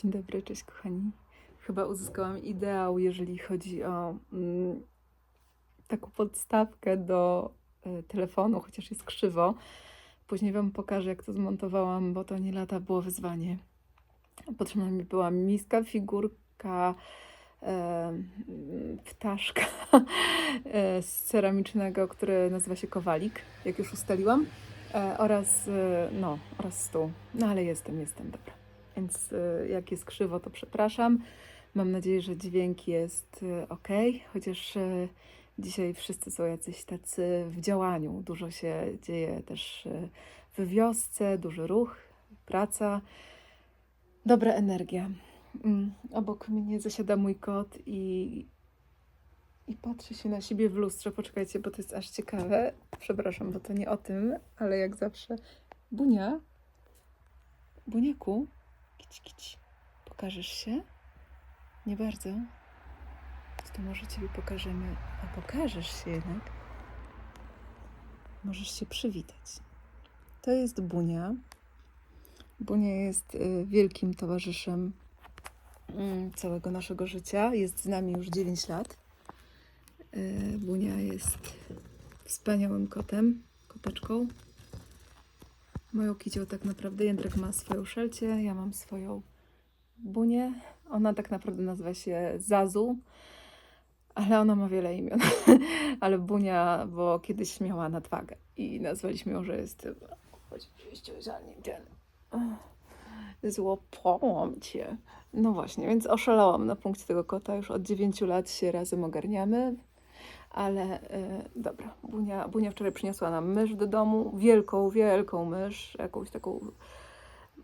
Dzień dobry, cześć kochani. Chyba uzyskałam ideał, jeżeli chodzi o mm, taką podstawkę do y, telefonu, chociaż jest krzywo. Później Wam pokażę, jak to zmontowałam, bo to nie lata było wyzwanie. Potrzebna mi była miska, figurka, e, ptaszka e, z ceramicznego, który nazywa się kowalik, jak już ustaliłam, oraz, no, oraz stół. No ale jestem, jestem, dobra. Więc e, jak jest krzywo, to przepraszam. Mam nadzieję, że dźwięk jest ok, chociaż e, dzisiaj wszyscy są jacyś tacy w działaniu. Dużo się dzieje też e, w wiosce, duży ruch, praca, dobra energia. Mm, Obok mnie zasiada mój kot i, i patrzy się na siebie w lustrze. Poczekajcie, bo to jest aż ciekawe. Przepraszam, bo to nie o tym, ale jak zawsze. Bunia? Buniaku? Kici, kici. Pokażesz się? Nie bardzo. To może Ciebie pokażemy. A pokażesz się jednak. Możesz się przywitać. To jest Bunia. Bunia jest y, wielkim towarzyszem mm, całego naszego życia. Jest z nami już 9 lat. Y, Bunia jest wspaniałym kotem, koteczką. Moją kicią tak naprawdę Jędrek ma swoją szelcię, ja mam swoją Bunię. Ona tak naprawdę nazywa się Zazu, ale ona ma wiele imion. ale Bunia, bo kiedyś miała nadwagę i nazwaliśmy ją, że jest oczywiście żalnie Złapałam cię. No właśnie, więc oszalałam na punkcie tego kota. Już od 9 lat się razem ogarniamy. Ale e, dobra, Bunia, Bunia wczoraj przyniosła nam mysz do domu. Wielką, wielką mysz. Jakąś taką,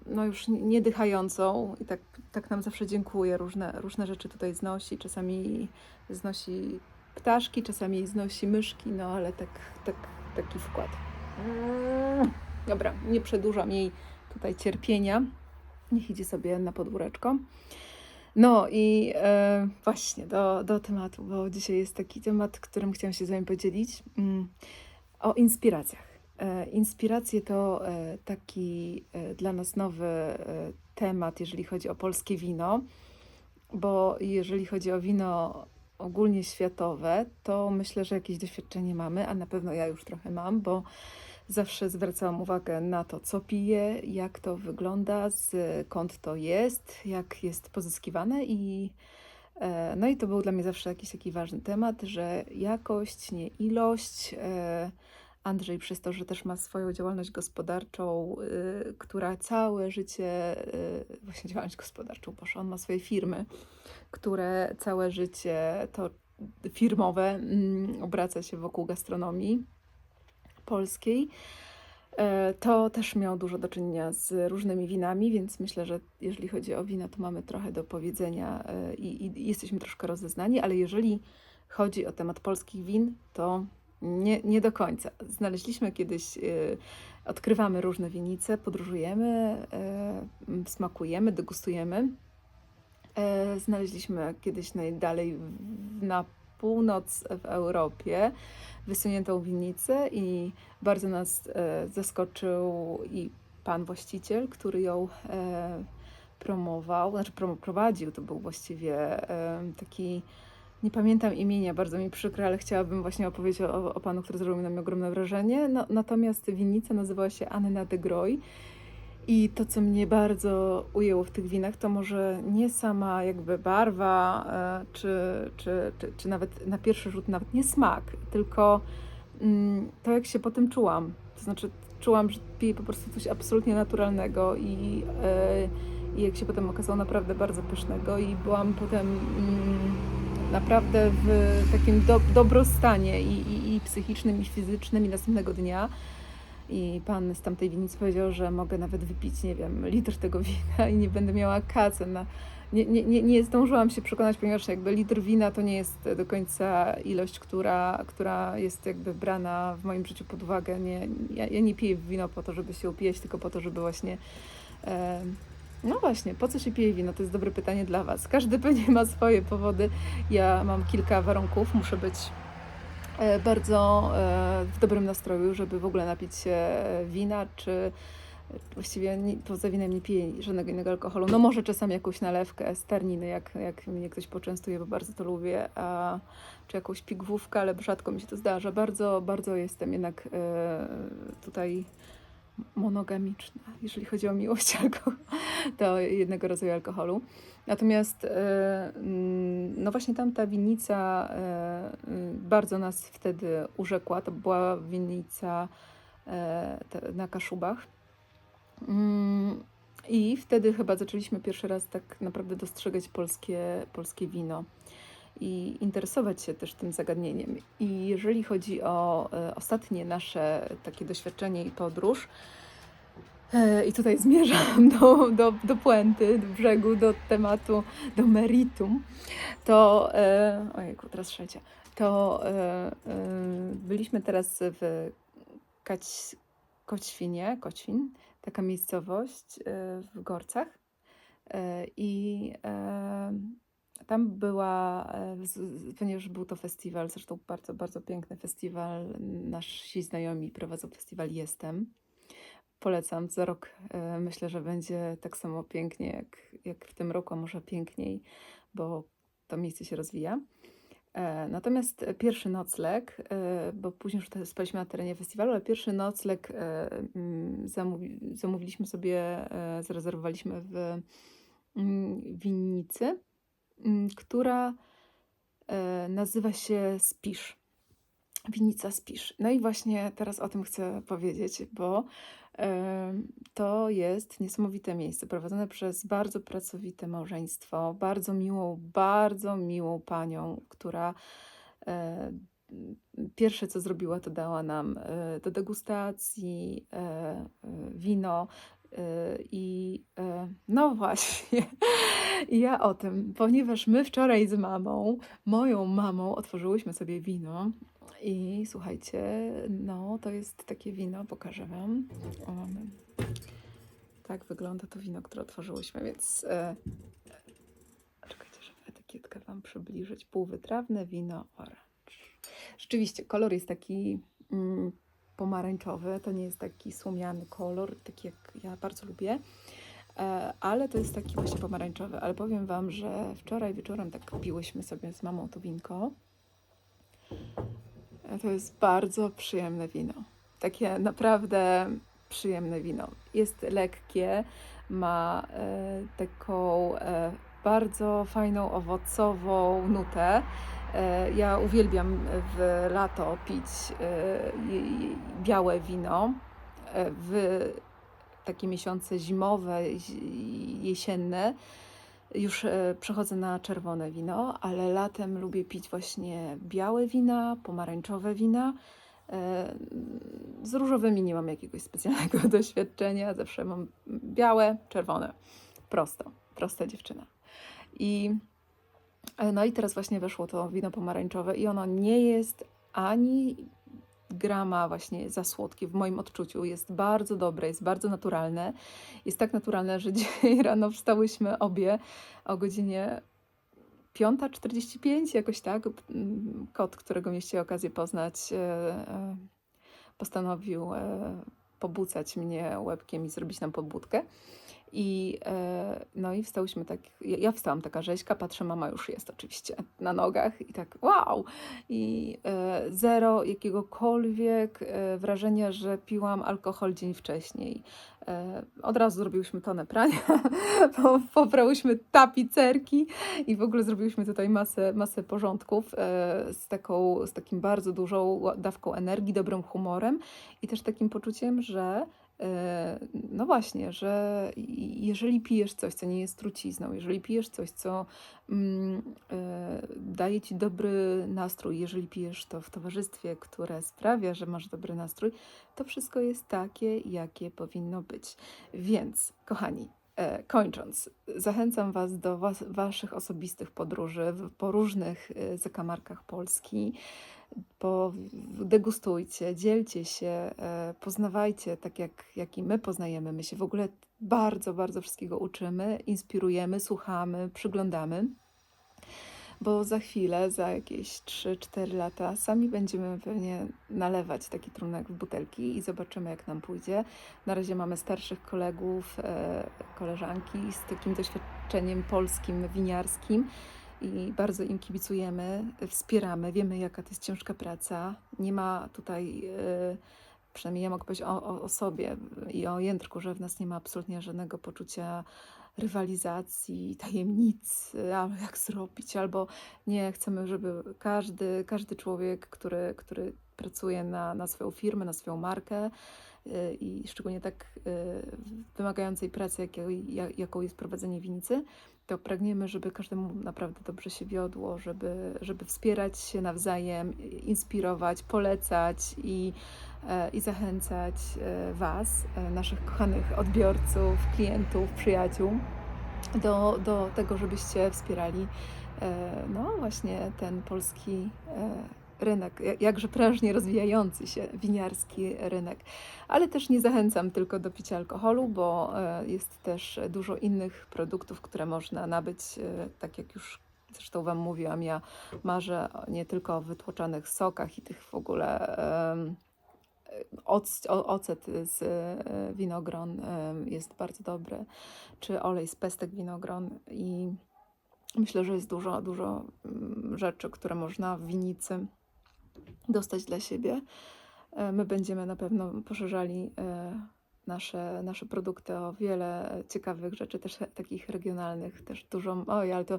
no już nie- niedychającą. I tak, tak nam zawsze dziękuję. Różne, różne rzeczy tutaj znosi. Czasami znosi ptaszki, czasami znosi myszki. No ale tak, tak, taki wkład. Dobra, nie przedłużam jej tutaj cierpienia. Niech idzie sobie na podwóreczko. No i e, właśnie do, do tematu, bo dzisiaj jest taki temat, którym chciałam się z Wami podzielić. Mm, o inspiracjach. E, inspiracje to e, taki e, dla nas nowy e, temat, jeżeli chodzi o polskie wino, bo jeżeli chodzi o wino ogólnie światowe, to myślę, że jakieś doświadczenie mamy, a na pewno ja już trochę mam, bo zawsze zwracałam uwagę na to, co piję, jak to wygląda, skąd to jest, jak jest pozyskiwane i e, no i to był dla mnie zawsze jakiś taki ważny temat, że jakość, nie ilość. E, Andrzej przez to, że też ma swoją działalność gospodarczą, y, która całe życie, właśnie działalność gospodarczą, proszę, on ma swoje firmy, które całe życie to firmowe mm, obraca się wokół gastronomii polskiej. E, To też miało dużo do czynienia z różnymi winami, więc myślę, że jeżeli chodzi o wina, to mamy trochę do powiedzenia e, i, i jesteśmy troszkę rozeznani, ale jeżeli chodzi o temat polskich win, to nie, nie do końca. Znaleźliśmy kiedyś, e, odkrywamy różne winice, podróżujemy, smakujemy, degustujemy. Znaleźliśmy kiedyś najdalej na północ w Europie wysuniętą winnicę i bardzo nas e, zaskoczył i pan właściciel, który ją e, promował, znaczy prowadził, to był właściwie e, taki, nie pamiętam imienia, bardzo mi przykro, ale chciałabym właśnie opowiedzieć o, o panu, który zrobił na mnie ogromne wrażenie. No, natomiast winnica nazywała się Anna de Groy i to, co mnie bardzo ujęło w tych winach, to może nie sama jakby barwa, e, czy, czy, czy, czy nawet na pierwszy rzut nawet nie smak, tylko mm, to, jak się potem czułam. To znaczy, czułam, że piję po prostu coś absolutnie naturalnego i, e, i jak się potem okazało, naprawdę bardzo pysznego i byłam potem mm, naprawdę w takim do, dobrostanie i, i, i psychicznym, i fizycznym i następnego dnia. I pan z tamtej winnicy powiedział, że mogę nawet wypić, nie wiem, litr tego wina i nie będę miała kacy na... Nie, nie, nie, nie zdążyłam się przekonać, ponieważ jakby litr wina to nie jest do końca ilość, która, która jest jakby brana w moim życiu pod uwagę. Nie, ja, ja nie piję wino po to, żeby się upijać, tylko po to, żeby właśnie... E, no właśnie, po co się pije wino? To jest dobre pytanie dla Was. Każdy pewnie ma swoje powody. Ja mam kilka warunków. Muszę być bardzo e, w dobrym nastroju, żeby w ogóle napić się wina, czy Właściwie poza winem nie piję żadnego innego alkoholu. No może czasami jakąś nalewkę z tarniny, jak, jak mnie ktoś poczęstuje, bo bardzo to lubię. A, czy jakąś pigwówkę, ale rzadko mi się to zdarza. Bardzo, bardzo jestem jednak e, tutaj monogamiczna, jeżeli chodzi o miłość do jednego rodzaju alkoholu. Natomiast e, mm, no właśnie tamta winnica e, bardzo nas wtedy urzekła. To była winnica e, na Kaszubach. Mm, I wtedy chyba zaczęliśmy pierwszy raz tak naprawdę dostrzegać polskie, polskie wino i interesować się też tym zagadnieniem. I jeżeli chodzi o e, ostatnie nasze takie doświadczenie i podróż, e, i tutaj zmierzam do, do, do puenty, do brzegu, do tematu, do meritum, to e, ojejku, teraz trzecia, to byliśmy teraz w Kać, Koćwinie, Koćwin, taka miejscowość w Gorcach i tam była, e, ponieważ był to festiwal, zresztą bardzo, bardzo piękny festiwal, nasi znajomi prowadzą festiwal Jestem. Polecam, za rok e, myślę, że będzie tak samo pięknie jak, jak w tym roku, a może piękniej, bo to miejsce się rozwija. E, Natomiast pierwszy nocleg, e, bo później już spaliśmy na terenie festiwalu, ale pierwszy nocleg e, mm, zamówi, zamówiliśmy sobie, e, zarezerwowaliśmy w mm, winnicy, która e, nazywa się Spisz. Winnica Spisz. No i właśnie teraz o tym chcę powiedzieć, bo em, to jest niesamowite miejsce prowadzone przez bardzo pracowite małżeństwo, bardzo miłą, bardzo miłą panią, która e, pierwsze co zrobiła, to dała nam e, do degustacji e, e, wino. E, I e, no właśnie, ja o tym, ponieważ my wczoraj z mamą, moją mamą, otworzyłyśmy sobie wino i słuchajcie, no to jest takie wino, pokażę Wam. O, mamy. Tak wygląda to wino, które otworzyłyśmy, więc e, czekajcie, żeby etykietkę Wam przybliżyć. Półwytrawne wino orange. Rzeczywiście, kolor jest taki mm, pomarańczowy, to nie jest taki słomiany kolor, taki jak ja bardzo lubię. E, ale to jest taki właśnie pomarańczowy. Ale powiem Wam, że wczoraj wieczorem tak piłyśmy sobie z mamą to winko. E, To jest bardzo przyjemne wino. Takie naprawdę przyjemne wino. Jest lekkie, ma e, taką bardzo fajną owocową nutę. E, ja uwielbiam w lato pić e, białe wino. E, w takie miesiące zimowe, zi- jesienne, już przechodzę na czerwone wino, ale latem lubię pić właśnie białe wina, pomarańczowe wina. Z różowymi nie mam jakiegoś specjalnego doświadczenia, zawsze mam białe, czerwone. Prosto, prosta dziewczyna. I no i teraz właśnie weszło to wino pomarańczowe i ono nie jest ani grama właśnie za słodkie w moim odczuciu. Jest bardzo dobre, jest bardzo naturalne. Jest tak naturalne, że dzisiaj rano wstałyśmy obie o godzinie 5.45, jakoś tak. Mm, Kot, którego mieliście okazję poznać, e, e, postanowił e, pobucać mnie łebkiem i zrobić nam pobudkę. I e, no i wstałyśmy tak, ja, wstałam taka rzeźka, patrzę, mama już jest oczywiście na nogach i tak wow! I e, zero jakiegokolwiek e, wrażenia, że piłam alkohol dzień wcześniej. Od razu zrobiłyśmy tonę prania, po- poprałyśmy tapicerki i w ogóle zrobiłyśmy tutaj masę, masę porządków z, taką, z takim bardzo dużą dawką energii, dobrym humorem i też takim poczuciem, że no właśnie, że jeżeli pijesz coś, co nie jest trucizną, jeżeli pijesz coś, co mm, e, daje ci dobry nastrój, jeżeli pijesz to w towarzystwie, które sprawia, że masz dobry nastrój, to wszystko jest takie, jakie powinno być. Więc, kochani, e, kończąc, zachęcam Was do was, Waszych osobistych podróży po różnych e, zakamarkach Polski. Degustujcie, dzielcie się, e, poznawajcie tak, jak, jak i my poznajemy. My się w ogóle bardzo, bardzo wszystkiego uczymy, inspirujemy, słuchamy, przyglądamy. bo za chwilę, za jakieś 3-4 lata, sami będziemy pewnie nalewać taki trunek w butelki i zobaczymy, jak nam pójdzie. Na razie mamy starszych kolegów, e, koleżanki z takim doświadczeniem polskim, winiarskim i bardzo im kibicujemy, wspieramy. Wiemy, jaka to jest ciężka praca. Nie ma tutaj, e, przynajmniej ja mogę powiedzieć o, o, o sobie i o Jędrku, że w nas nie ma absolutnie żadnego poczucia rywalizacji, tajemnicy, albo jak zrobić, albo nie chcemy, żeby każdy, każdy człowiek, który, który pracuje na, na swoją firmę, na swoją markę y, i szczególnie tak wymagającej pracy, jakiego, ja- jaką jest prowadzenie winicy, to pragniemy, żeby każdemu naprawdę dobrze się wiodło, żeby, żeby wspierać się nawzajem, inspirować, polecać i, e, i zachęcać e, Was, e, naszych kochanych odbiorców, klientów, przyjaciół, do, do tego, żebyście wspierali no właśnie ten polski rynek, ja- jakże prężnie rozwijający się winiarski rynek. Ale też nie zachęcam tylko do picia alkoholu, bo e, jest też dużo innych produktów, które można nabyć, e, tak jak już zresztą Wam mówiłam, ja marzę nie tylko o wytłoczonych sokach i tych w ogóle ocet z e, winogron jest bardzo dobry, czy olej z pestek winogron i myślę, że jest dużo, dużo mm, rzeczy, które można w winicy dostać dla siebie. E, My będziemy na pewno poszerzali e, nasze, nasze produkty o wiele ciekawych rzeczy, też takich regionalnych, też dużo. Oj, ale to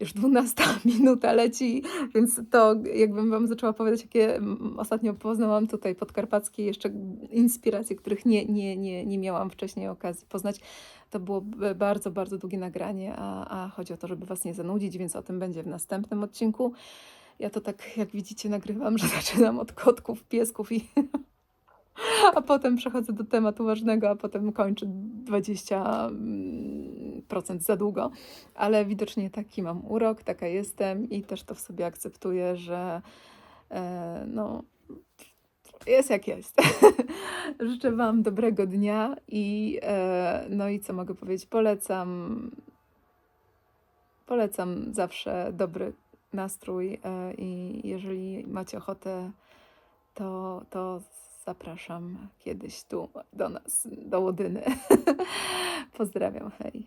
już 12 minuta leci, więc to jakbym Wam zaczęła opowiadać, jakie ostatnio poznałam tutaj podkarpackie jeszcze inspiracje, których nie, nie, nie, nie miałam wcześniej okazji poznać. To było bardzo, bardzo długie nagranie, a, a chodzi o to, żeby Was nie zanudzić, więc o tym będzie w następnym odcinku. Ja to tak, jak widzicie, nagrywam, że zaczynam od kotków, piesków i. A potem przechodzę do tematu ważnego, a potem kończę 20% za długo. Ale widocznie taki mam urok, taka jestem i też to w sobie akceptuję, że e, no, jest jak jest. Życzę Wam dobrego dnia i e, no i co mogę powiedzieć, polecam polecam zawsze dobry nastrój e, i jeżeli macie ochotę, to, to zapraszam kiedyś tu do nas, do Łodyny. Pozdrawiam, hej.